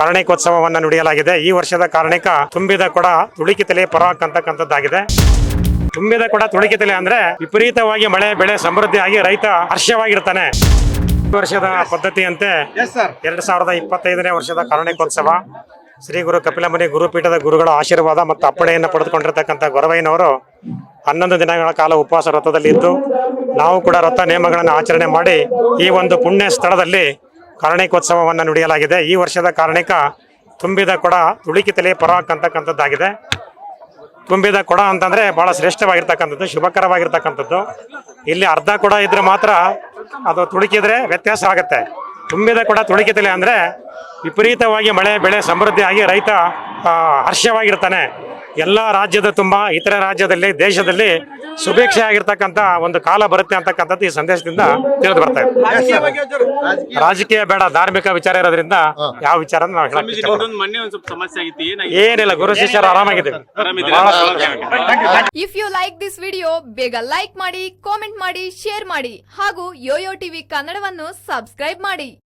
ಕಾರಣಿಕೋತ್ಸವವನ್ನು ನುಡಿಯಲಾಗಿದೆ. ಈ ವರ್ಷದ ಕಾರಣಿಕ ತುಂಬಿದ ಕೊಡ ತುಳುಕಿತಲೆ ಪರ ಅಂತಕ್ಕಂಥದ್ದಾಗಿದೆ. ತುಂಬಿದ ಕೊಡ ತುಳುಕಿತಲೆ ಅಂದ್ರೆ ವಿಪರೀತವಾಗಿ ಮಳೆ ಬೆಳೆ ಸಮೃದ್ಧಿಯಾಗಿ ರೈತ ಹರ್ಷವಾಗಿರ್ತಾನೆ. ಈ ವರ್ಷದ ಪದ್ಧತಿಯಂತೆ ಎರಡ್ ಸಾವಿರದ ಇಪ್ಪತ್ತೈದನೇ ವರ್ಷದ ಕಾರಣಿಕೋತ್ಸವ. ಶ್ರೀ ಗುರು ಕಪಿಲಮುನಿ ಗುರುಪೀಠದ ಗುರುಗಳ ಆಶೀರ್ವಾದ ಮತ್ತು ಅಪ್ಪಣೆಯನ್ನು ಪಡೆದುಕೊಂಡಿರ್ತಕ್ಕಂಥ ಗೊರವಯ್ಯನವರು ಹನ್ನೊಂದು ದಿನಗಳ ಕಾಲ ಉಪವಾಸ ವ್ರತದಲ್ಲಿ ಇದ್ದು ನಾವು ಕೂಡ ವ್ರತ ನಿಯಮಗಳನ್ನು ಆಚರಣೆ ಮಾಡಿ ಈ ಒಂದು ಪುಣ್ಯ ಸ್ಥಳದಲ್ಲಿ ಕಾರಣಿಕೋತ್ಸವವನ್ನು ನುಡಿಯಲಾಗಿದೆ. ಈ ವರ್ಷದ ಕಾರಣಿಕ ತುಂಬಿದ ಕೊಡ ತುಳಿಕಿತಲೆ ಪರಾಕ್ ಅಂತಕ್ಕಂಥದ್ದಾಗಿದೆ ತುಂಬಿದ ಕೊಡ ಅಂತಂದರೆ ಭಾಳ ಶ್ರೇಷ್ಠವಾಗಿರ್ತಕ್ಕಂಥದ್ದು, ಶುಭಕರವಾಗಿರ್ತಕ್ಕಂಥದ್ದು. ಇಲ್ಲಿ ಅರ್ಧ ಕೊಡ ಇದ್ರೆ ಮಾತ್ರ ಅದು ತುಳುಕಿದ್ರೆ ವ್ಯತ್ಯಾಸ ಆಗುತ್ತೆ. ತುಂಬಿದ ಕೊಡ ತುಳುಕಿತಲೆ ಅಂದರೆ ವಿಪರೀತವಾಗಿ ಮಳೆ, ಬೆಳೆ ಸಮೃದ್ಧಿಯಾಗಿ ರೈತ ಹರ್ಷವಾಗಿರ್ತಾನೆ. ಎಲ್ಲ ರಾಜ್ಯದ ತುಂಬ ಇತರ ರಾಜ್ಯದಲ್ಲಿ ದೇಶದಲ್ಲಿ ಸುಭಿಕ್ಷೆ ಆಗಿರ್ತಕ್ಕಂಥ ಒಂದು ಕಾಲ ಬರುತ್ತೆ ಅಂತಕ್ಕಂಥದ್ದು ಈ ಸಂದೇಶದಿಂದ ತಿಳಿದು ಬರ್ತಾ ಇದೆ. ರಾಜಕೀಯ ಬೇಡ ಧಾರ್ಮಿಕ ವಿಚಾರ ಇರೋದ್ರಿಂದ ಯಾವ ವಿಚಾರ ನಾವು ಹೇಳಕ್ ಏನಿಲ್ಲ ಗುರು ಶಿಷ್ಯರು ಆರಾಮಾಗಿದ್ದೀವಿ. ಸಂತೋಷ. If you like this video ಬೇಗ ಲೈಕ್ ಮಾಡಿ ಕಾಮೆಂಟ್ ಮಾಡಿ ಶೇರ್ ಮಾಡಿ ಹಾಗೂ ಯೋಯೋ ಟಿವಿ ಕನ್ನಡವನ್ನು ಸಬ್ಸ್ಕ್ರೈಬ್ ಮಾಡಿ.